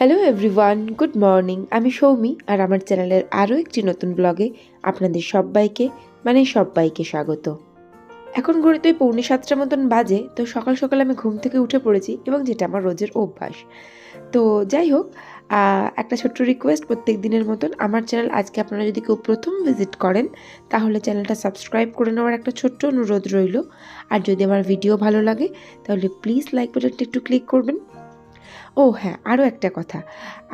Hello everyone good morning আমি সৌমি, আর আমার চ্যানেলের আরও একটি নতুন ব্লগে আপনাদের সবাইকে মানে সবাইকে স্বাগত। এখন ঘড়িতে ওই পৌনে সাতটার মতন বাজে, তো সকাল সকাল আমি ঘুম থেকে উঠে পড়েছি এবং যেটা আমার রোজের অভ্যাস। তো যাই হোক একটা ছোট্ট রিকোয়েস্ট প্রত্যেক দিনের মতন, আমার চ্যানেল আজকে আপনারা যদি কেউ প্রথম ভিজিট করেন, তাহলে চ্যানেলটা সাবস্ক্রাইব করে নেওয়ার একটা ছোট্ট অনুরোধ রইল। আর যদি আমার ভিডিও ভালো লাগে, তাহলে প্লিজ লাইক বাটনটা একটু ক্লিক করবেন। ও হ্যাঁ আরও একটা কথা।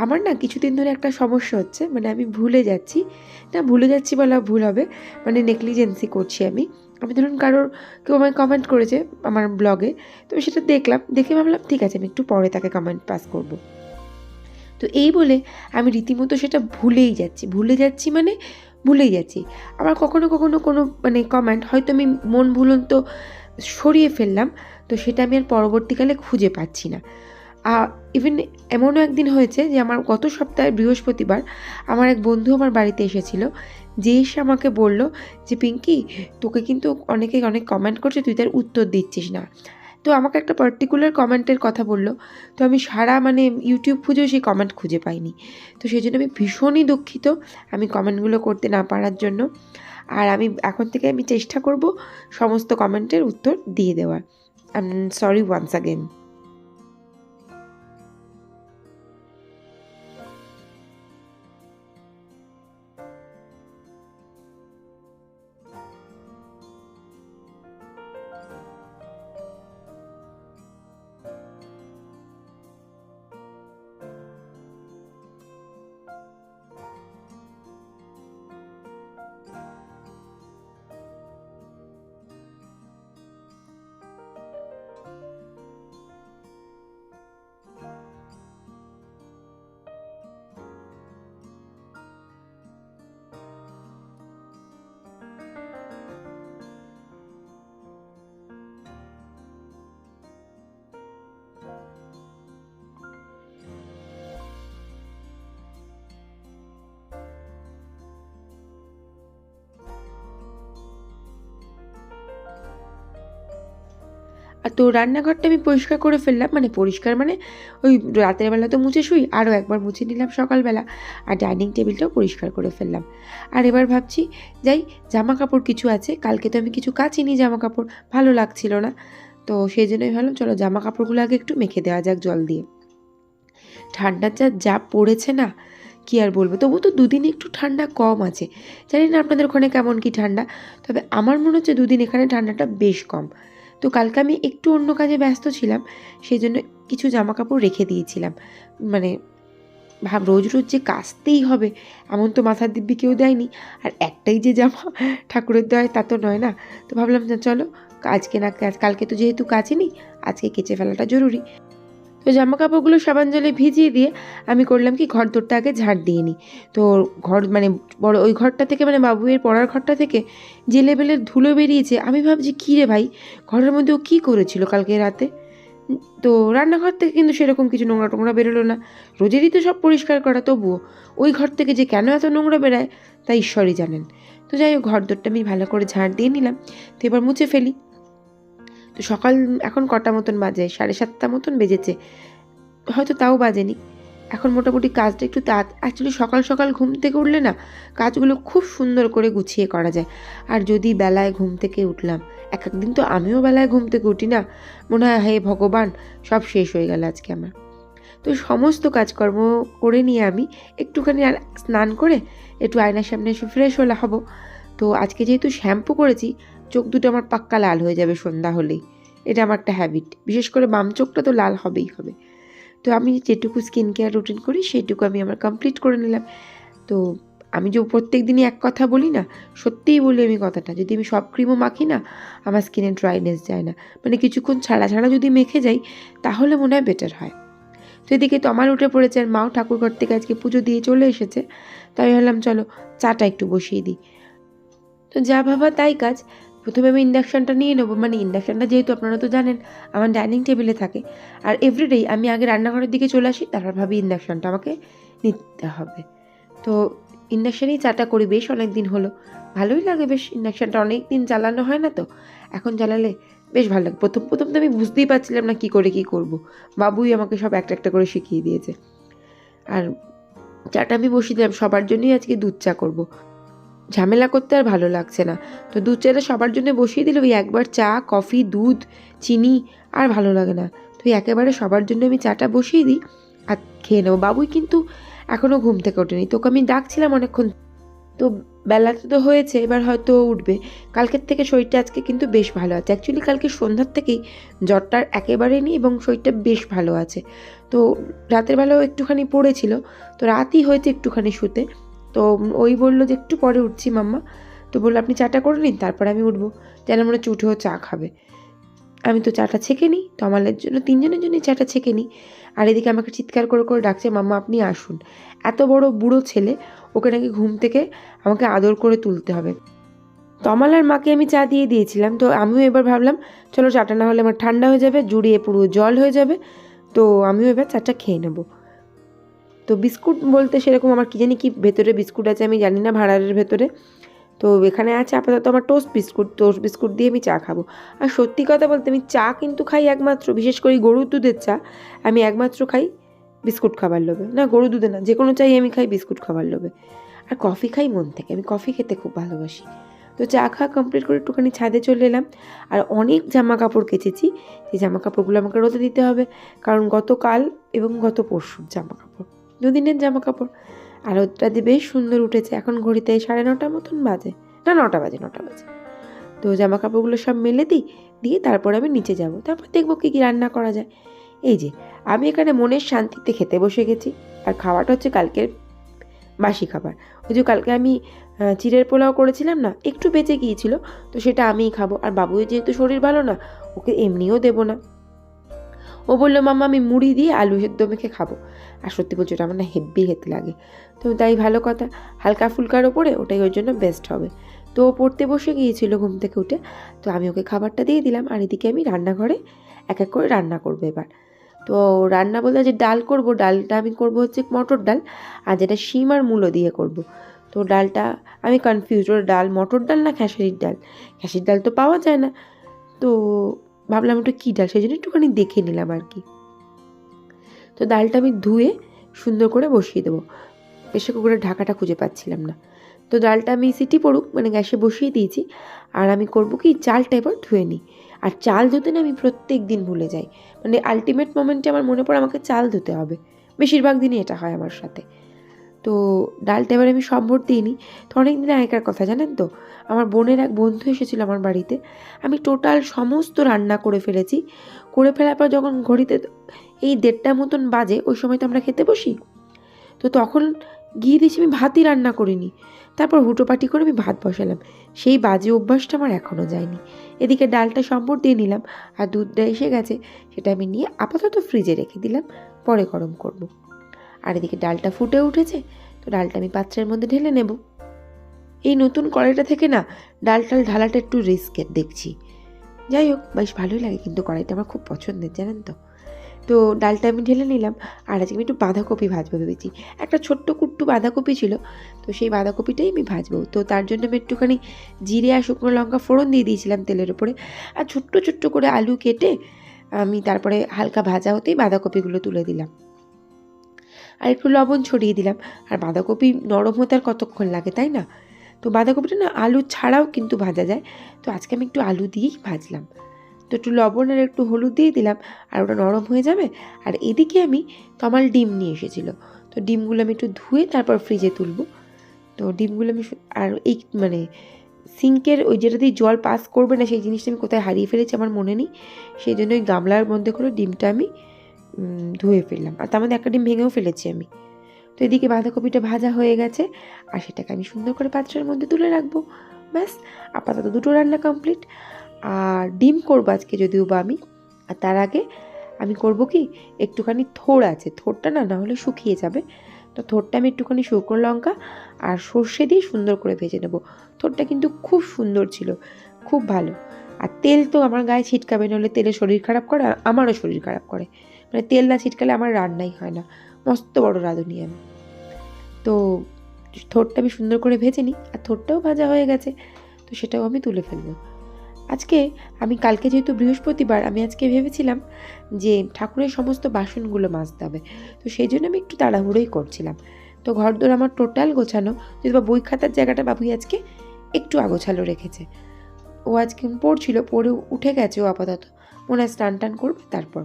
আমার না কিছুদিন ধরে একটা সমস্যা হচ্ছে মানে আমি ভুলে যাচ্ছি। না, ভুলে যাচ্ছি বলা ভুল হবে মানে নেগলিজেন্সি করছি আমি। আমি ধরুন কারোর, কেউ আমায় কমেন্ট করেছে আমার ব্লগে তো সেটা দেখলাম, দেখে ভাবলাম, ঠিক আছে, আমি একটু পরে তাকে কমেন্ট পাস করব। তো এই বলে আমি রীতিমতো সেটা ভুলেই যাচ্ছি। ভুলে যাচ্ছি মানে ভুলেই যাচ্ছি। আবার কখনো কখনো কোনো মানে কমেন্ট হয়তো আমি মন ভুলন তো সরিয়ে ফেললাম, তো সেটা আমি আর পরবর্তীকালে খুঁজে পাচ্ছি না। ইভেন এমনও একদিন হয়েছে যে আমার গত সপ্তাহে বৃহস্পতিবার আমার এক বন্ধু আমার বাড়িতে এসেছিল, যে এসে আমাকে বলল যে, পিঙ্কি, তোকে কিন্তু অনেকে অনেক কমেন্ট করছে, তুই তার উত্তর দিচ্ছিস না। তো আমাকে একটা পার্টিকুলার কমেন্টের কথা বলল। তো আমি সারা মানে ইউটিউব খুঁজেও সেই কমেন্ট খুঁজে পাইনি। তো সেই জন্য আমি ভীষণই দুঃখিত আমি কমেন্টগুলো করতে না পারার জন্য। আর আমি এখন থেকে আমি চেষ্টা করব সমস্ত কমেন্টের উত্তর দিয়ে দেওয়ার। I am sorry once again তো রান্নাঘরটা আমি পরিষ্কার করে ফেললাম মানে পরিষ্কার মানে ওই রাতের বেলা তো মুছে শুই, আরও একবার মুছে নিলাম সকালবেলা। আর ডাইনিং টেবিলটাও পরিষ্কার করে ফেললাম। আর এবার ভাবছি, যাই জামা কাপড় কিছু আছে, কালকে তো আমি কিছু কাচিনি জামা কাপড় ভালো লাগছিল না। তো সেই জন্যই ভাবলাম, চলো জামা কাপড়গুলো আগে একটু মেখে দেওয়া যাক জল দিয়ে। ঠান্ডার যা যা পড়েছে না, কি আর বলব? তবু তো দুদিন একটু ঠান্ডা কম আছে। জানি না আপনাদের ওখানে কেমন কি ঠান্ডা, তবে আমার মনে হচ্ছে দুদিন এখানে ঠান্ডাটা বেশ কম। তো কালকে আমি একটু অন্য কাজে ব্যস্ত ছিলাম সেই জন্য কিছু জামা কাপড় রেখে দিয়েছিলাম। মানে ভাব রোজ রোজ যে কাচতেই হবে, এমন তো মাথার দিব্যি কেউ দেয়নি। আর একটাই যে জামা ঠাকুরের দেয় তা তো নয় না। তো ভাবলাম যে চলো, আজকে না, কালকে তো যেহেতু কাচিনি, আজকে কেচে ফেলাটা জরুরি। তো জামা কাপড়গুলো সাবান জলে ভিজিয়ে দিয়ে আমি করলাম কি, ঘর দোরটা আগে ঝাড় দিয়ে নিই তো ঘর মানে বড় ওই ঘরটা থেকে মানে বাবুয়ের পড়ার ঘরটা থেকে যে লেভেলের ধুলো বেরিয়েছে, আমি ভাবছি, কী রে ভাই, ঘরের মধ্যে ও কী করেছিল কালকে রাতে? তো রান্নাঘর থেকে কিন্তু সেরকম কিছু নোংরা টোংরা বেরোলো না। রোজেরই তো সব পরিষ্কার করা, তবুও ওই ঘর থেকে যে কেন এত নোংরা বেরায়, তা ঈশ্বরই জানেন। তো যাই হোক, ঘর দোরটা আমি ভালো করে ঝাড় দিয়ে নিলাম। তো এবার মুছে ফেলি। তো সকাল এখন কটা মতন বাজে? সাড়ে সাতটা মতন বেজেছে। হয়তো তাও বাজেনি। এখন মোটামুটি কাজটা একটু তাড়া অ্যাকচুয়ালি সকাল সকাল ঘুম থেকে উঠলে না, কাজগুলো খুব সুন্দর করে গুছিয়ে করা যায়। আর যদি বেলায় ঘুম থেকে উঠলাম, এক একদিন তো আমিও বেলায় ঘুম থেকে উঠি না। মনে হয়, হে ভগবান, সব শেষ হয়ে গেল আজকে আমার। তো সমস্ত কাজকর্ম করে নিয়ে আমি একটুখানি আর স্নান করে একটু আয়নার সামনে এসে ফ্রেশ হলে হব। তো আজকে যেহেতু শ্যাম্পু করেছি চোখ দুটো আমার পাক্কা লাল হয়ে যাবে সন্ধ্যা হলেই। এটা আমার একটা হ্যাবিট বিশেষ করে বাম চোখটা তো লাল হবেই হবে। তো আমি যেটুকু স্কিন কেয়ার রুটিন করি সেটুকু আমি আমার কমপ্লিট করে নিলাম। তো আমি যে প্রত্যেক দিনই এক কথা বলি না, সত্যিই বলি আমি কথাটা। যদি আমি সব ক্রিমও মাখি না, আমার স্কিনে ড্রাইনেস যায় না। মানে কিছুক্ষণ ছাড়া ছাড়া যদি মেখে যাই, তাহলে মনে হয় বেটার হয়। তো এদিকে তো আমার উঠে পড়েছে আর মাও ঠাকুর ঘর থেকে আজকে পুজো দিয়ে চলে এসেছে। তাই ভাবলাম, চলো চাটা একটু বসিয়ে দিই। তো যা ভাবা তাই কাজ। প্রথমে আমি ইন্ডাকশানটা নিয়ে নেব। মানে ইন্ডাকশানটা যেহেতু আপনারা তো জানেন, আমার ডাইনিং টেবিলে থাকে। আর এভরিডেই আমি আগে রান্নাঘরের দিকে চলে আসি, তারপর ভাবি ইন্ডাকশানটা আমাকে নিতে হবে। তো ইন্ডাকশানেই চাটা করি, বেশ অনেক দিন হলো। ভালোই লাগে বেশ, ইন্ডাকশানটা অনেক দিন জ্বালানো হয় না তো। এখন জ্বালালে বেশ ভালো লাগে। প্রথম প্রথম তো আমি বুঝতেই পারছিলাম না কী করে কী করব। বাবুই আমাকে সব একটা একটা করে শিখিয়ে দিয়েছে। আর চাটা আমি বসিয়ে দিলাম, সবার জন্যই আজকে দুধ চা করব। ঝামেলা করতে আর ভালো লাগছে না। তো দুধ চাটা সবার জন্য বসিয়ে দিলে ওই একবার চা, কফি, দুধ, চিনি আর ভালো লাগে না। তো একেবারে সবার জন্য আমি চাটা বসিয়ে দিই আর খেয়ে নেব। বাবুই কিন্তু এখনও ঘুম থেকে ওঠেনি। তোকে আমি ডাকছিলাম অনেকক্ষণ। তো বেলাতে তো হয়েছে, এবার হয়তো উঠবে। কালকের থেকে শরীরটা আজকে কিন্তু বেশ ভালো আছে। অ্যাকচুয়ালি কালকে সন্ধ্যার থেকেই জ্বরটা একেবারে নেই এবং শরীরটা বেশ ভালো আছে। তো রাতের বেলাও একটুখানি পড়েছিল। তো রাতই হয়েছে একটুখানি শুতে। তো ওই বলল যে একটু পরে উঠছি মাম্মা। তো বলল, আপনি চাটা করে নিন, তারপরে আমি উঠবো। যেন মনে হচ্ছে উঠেও চা খাবে। আমি তো চাটা ছেঁকে নিই, তো আমাদের জন্য, তিনজনের জন্যই চাটা ছেঁকে নিই। আর এদিকে আমাকে চিৎকার করে করে ডাকছে, মাম্মা, আপনি আসুন। এত বড় বুড়ো ছেলে, ওকে নাকি ঘুম থেকে আমাকে আদর করে তুলতে হবে। তমালার মাকে আমি চা দিয়ে দিয়েছিলাম, তো আমিও এবার ভাবলাম, চলো চাটা না হলে আমার ঠান্ডা হয়ে যাবে, জুড়িয়ে পুরো জল হয়ে যাবে। তো আমিও এবার চাটা খেয়ে নেব। তো বিস্কুট বলতে সেরকম আমার কী জানি কি ভেতরে বিস্কুট আছে আমি জানি না, ভাড়ারের ভেতরে। তো এখানে আছে আপাতত আমার টোস্ট বিস্কুট টোস্ট বিস্কুট দিয়ে আমি চা খাব। আর সত্যি কথা বলতে আমি চা কিন্তু খাই একমাত্র, বিশেষ করে গরুর দুধের চা। আমি একমাত্র খাই বিস্কুট খাবার লোভে। না, গরু দুধে না যে কোনো চাই আমি খাই বিস্কুট খাবার লোভে। আর কফি খাই মন থেকে, আমি কফি খেতে খুব ভালোবাসি। তো চা খাওয়া কমপ্লিট করে একটুখানি ছাদে চলে এলাম। আর অনেক জামা কাপড় কেচেছি সেই জামা কাপড়গুলো আমাকে রোদে দিতে হবে। কারণ গতকাল এবং গত পরশুর জামা কাপড় দুদিনের জামা কাপড় আর রোদটা দিয়ে বেশ সুন্দর উঠেছে। এখন ঘড়িতে সাড়ে নটার মতন বাজে। না, নটা বাজে নটা বাজে। তো জামা কাপড়গুলো সব মেলে দিই, দিয়ে তারপর আমি নিচে যাব। তারপর দেখব কী কী রান্না করা যায়। এই যে, আমি এখানে মনের শান্তিতে খেতে বসে গেছি। আর খাওয়াটা হচ্ছে কালকের বাসি খাবার। ওই যে কালকে আমি চিড়ের পোলাও করেছিলাম না, একটু বেঁচে গিয়েছিল, তো সেটা আমিই খাব। আর বাবুয়ের যেহেতু শরীর ভালো না, ওকে এমনিও দেবো না। ও বলল, মাম্মা, আমি মুড়ি দিয়ে আলু সেদ্ধ মেখে খাব। আর সত্যি বলছি, ওটা আমার না হেব্বি হেতে লাগে। তো তাই ভালো কথা, হালকা ফুলকার ওপরে ওটাই ওর জন্য বেস্ট হবে। তো ও পড়তে বসে গিয়েছিল ঘুম থেকে উঠে, তো আমি ওকে খাবারটা দিয়ে দিলাম, আর এদিকে আমি রান্নাঘরে এক এক করে রান্না করব এবার। তো রান্না বলতে যে ডাল করব, ডালটা আমি করব হচ্ছে মটর ডাল, আর যেটা শিম আর মূলো দিয়ে করব। তো ডালটা, আমি কনফিউজ ওর ডাল মটর ডাল না খেসারির ডাল? খেসারির ডাল তো পাওয়া যায় না। তো ভাবলাম ওটা কী ডাল সেই জন্য একটুখানি দেখে নিলাম আর কি। তো ডালটা আমি ধুয়ে সুন্দর করে বসিয়ে দেবো। প্রেশার কুকারের ঢাকাটা খুঁজে পাচ্ছিলাম না। তো ডালটা আমি সিটি পড়ুক মানে গ্যাসে বসিয়ে দিয়েছি। আর আমি করব কি, চালটা এবার ধুয়ে নিই। আর চাল ধুতে না আমি প্রত্যেক দিন ভুলে যাই। মানে আলটিমেট মোমেন্টে আমার মনে পড়ে আমাকে চাল ধুতে হবে। বেশিরভাগ দিনই এটা হয় আমার সাথে। তো ডালটা এবার আমি সম্ভর দিইনি। তো অনেক দিন আগেকার কথা, জানেন তো? আমার বোনের এক বন্ধু এসেছিল আমার বাড়িতে। আমি টোটাল সমস্ত রান্না করে ফেলেছি। করে ফেলার পর যখন ঘড়িতে এই দেড়টা মতন বাজে, ওই সময় তো আমরা খেতে বসি। তো তখন গিয়ে দিয়েছি আমি ভাতই রান্না করিনি। তারপর হুটোপাটি করে আমি ভাত বসালাম। সেই বাজে অভ্যাসটা আমার এখনও যায়নি। এদিকে ডালটা সম্পর দিয়ে নিলাম, আর দুধটা এসে গেছে, সেটা আমি নিয়ে আপাতত ফ্রিজে রেখে দিলাম। পরে গরম করব। আর এদিকে ডালটা ফুটে উঠেছে, তো ডালটা আমি পাত্রের মধ্যে ঢেলে নেব। এই নতুন কড়াইটা থেকে না ডাল টাল ঢালাটা একটু রিস্কের দেখছি। যাই হোক, বেশ ভালোই লাগে কিন্তু কড়াইটা আমার খুব পছন্দের, জানেন তো। তো ডালটা আমি ঢেলে নিলাম, আর আজকে আমি একটু বাঁধাকপি ভাজবো ভেবেছি। একটা ছোট্ট কুট্টু বাঁধাকপি ছিল, তো সেই বাঁধাকপিটাই আমি ভাজবো। তো তার জন্য আমি একটুখানি জিরে আর শুকনো লঙ্কা ফোড়ন দিয়ে দিয়েছিলাম তেলের উপরে, আর ছোট্ট ছোট্ট করে আলু কেটে আমি তারপরে হালকা ভাজা হতেই বাঁধাকপিগুলো তুলে দিলাম। আর একটু লবণ ছড়িয়ে দিলাম। আর বাঁধাকপি নরম হতে আর কতক্ষণ লাগে, তাই না? তো বাঁধাকপিটা না আলু ছাড়াও কিন্তু ভাজা যায়। তো আজকে আমি একটু আলু দিয়েই ভাজলাম। তো একটু লবণ আর একটু হলুদ দিয়ে দিলাম আর ওটা নরম হয়ে যাবে। আর এদিকে আমি তমাল ডিম নিয়ে এসেছিল। তো ডিমগুলো আমি একটু ধুয়ে তারপর ফ্রিজে তুলবো। তো ডিমগুলো আমি আর এই মানে সিঙ্কের ওই যেটা দিয়ে জল পাস করবে না, সেই জিনিসটা আমি কোথায় হারিয়ে ফেলেছি আমার মনে নেই। সেই জন্য ওই গামলার মধ্যে করে ডিমটা আমি ধুয়ে ফেললাম। আর তার মধ্যে একটা ডিম ভেঙেও ফেলেছি আমি। তো এদিকে বাঁধাকপিটা ভাজা হয়ে গেছে। আর সেটাকে আমি সুন্দর করে পাত্রের মধ্যে তুলে রাখব। ব্যাস, আপাতত দুটো রান্না কমপ্লিট আর ডিম করব আজকে যদিও বা আমি। আর তার আগে আমি করব কি, একটুখানি থোড় আছে। থোড়টা না না হলে শুকিয়ে যাবে। তো থোড়টা আমি একটুখানি শুকনো লঙ্কা আর সর্ষে দিয়ে সুন্দর করে ভেজে নেব। থোড়টা কিন্তু খুব সুন্দর ছিল, খুব ভালো। আর তেল তো আমার গায়ে ছিটকাবে নাহলে তেলে শরীর খারাপ করে আর আমারও শরীর খারাপ করে। মানে তেল না ছিটকালে আমার রান্নাই হয় না। মস্ত বড় রাঁধুনি আমি। তো থোড়টা আমি সুন্দর করে ভেজে নিই, আর থোড়টাও ভাজা হয়ে গেছে, তো সেটাও আমি তুলে ফেলব। আজকে আমি কালকে যেহেতু বৃহস্পতিবার, আমি আজকে ভেবেছিলাম যে ঠাকুরের সমস্ত বাসনগুলো মাজতে হবে, তো সেই জন্য আমি একটু তাড়াহুড়োই করছিলাম। তো ঘরদোর আমার টোটাল গোছানো যদি বা বই খাতার জায়গাটা বাবুই আজকে একটু আগোছালো রেখেছে। ও আজকে পড়ছিল, পড়ে উঠে গেছে ও আপাতত। মনে হয় স্নান টান করবে, তারপর।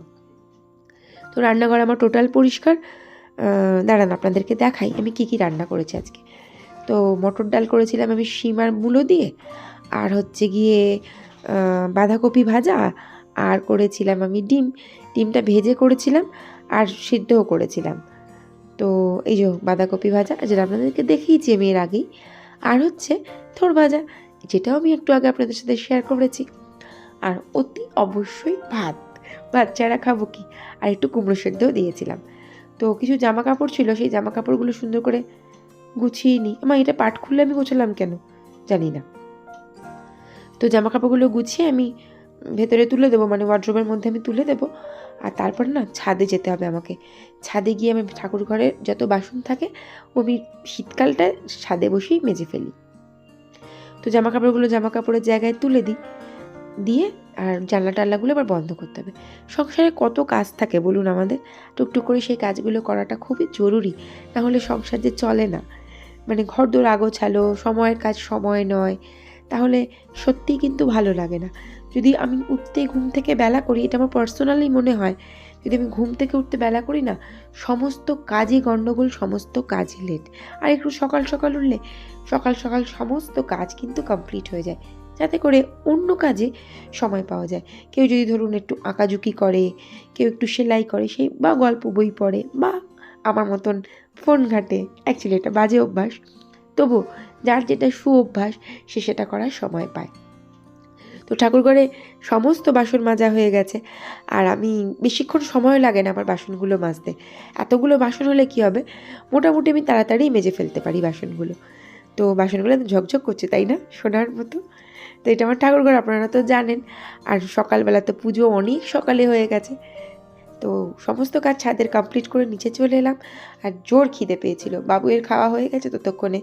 তো রান্নাঘর আমার টোটাল পরিষ্কার। দাঁড়ান, আপনাদেরকে দেখাই আমি কি কি রান্না করেছি আজকে। তো মটর ডাল করেছিলাম আমি শিমার মূলো দিয়ে, আর হচ্ছে গিয়ে বাঁধাকপি ভাজা, আর করেছিলাম আমি ডিম। ডিমটা ভেজে করেছিলাম আর সিদ্ধও করেছিলাম। তো এই যে বাঁধাকপি ভাজা, যেটা আপনাদেরকে দেখিয়েছি আমি এর আগেই। আর হচ্ছে থোর ভাজা, যেটাও আমি একটু আগে আপনাদের সাথে শেয়ার করেছি। আর অতি অবশ্যই ভাত। ছাড়া খাব কি? আর একটু কুমড়ো সেদ্ধও দিয়েছিলাম। তো কিছু জামা কাপড় ছিল, সেই জামা কাপড়গুলো সুন্দর করে গুছিয়ে নিই। আমার এটা পাট খুললে আমি গোছালাম কেন? জানি না। তো জামা কাপড়গুলো গুছিয়ে আমি ভেতরে তুলে দেবো মানে ওয়ার্ড্রোবের মধ্যে আমি তুলে দেবো। আর তারপর না ছাদে যেতে হবে আমাকে। ছাদে গিয়ে আমি ঠাকুর ঘরে যত বাসন থাকে আমি শীতকালটা ছাদে বসেই মেজে ফেলি। তো জামা কাপড়গুলো জামা কাপড়ের জায়গায় তুলে দিই। দিয়ে আর জানলা টাল্লাগুলো আবার বন্ধ করতে হবে। সংসারে কত কাজ থাকে বলুন আমাদের। টুকটুক করে সেই কাজগুলো করাটা খুবই জরুরি। না হলে সংসার যে চলে না। মানে ঘর দোর আগোছালো, সময়ের কাজ সময় নয়। তাহলে সত্যিই কিন্তু ভালো লাগে না। যদি আমি উঠতে ঘুম থেকে বেলা করি, এটা আমার পার্সোনালি মনে হয়, যদি আমি ঘুম থেকে উঠতে বেলা করি না, সমস্ত কাজই গণ্ডগোল সমস্ত কাজই লেট আর একটু সকাল সকাল উঠলে সকাল সকাল সমস্ত কাজ কিন্তু কমপ্লিট হয়ে যায়। যাতে করে অন্য কাজে সময় পাওয়া যায়। কেউ যদি ধরুন একটু আঁকাঝুঁকি করে, কেউ একটু সেলাই করে, সেই বা গল্প বই পড়ে বা আমার মতন ফোন ঘাটে অ্যাকচুয়ালি এটা বাজে অভ্যাস। তবু যার যেটা সু অভ্যাস সে সেটা করার সময় পায়। তো ঠাকুরঘরে সমস্ত বাসন মাজা হয়ে গেছে। আর আমি বেশিক্ষণ সময় লাগে না আমার বাসনগুলো মাজতে। এতগুলো বাসন হলে কি হবে? মোটামুটি আমি তাড়াতাড়ি মেজে ফেলতে পারি বাসনগুলো। তো বাসনগুলো ঝকঝক করছে, তাই না? সোনার মতো। তো এটা আমার ঠাকুরঘর, আপনারা তো জানেন। আর সকালবেলা তো পুজো অনেক সকালে হয়ে গেছে। তো সমস্ত কাজ ছাদের কমপ্লিট করে নিচে চলে এলাম। আর জোর খিদে পেয়েছিল। বাবুয়ের খাওয়া হয়ে গেছে ততক্ষণে।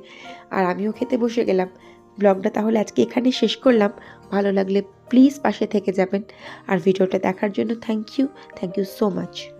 আর আমিও খেতে বসে গেলাম। ব্লগটা তাহলে আজকে এখানে শেষ করলাম। ভালো লাগলে প্লিজ পাশে থেকে যাবেন। আর ভিডিওটা দেখার জন্য thank you thank you so much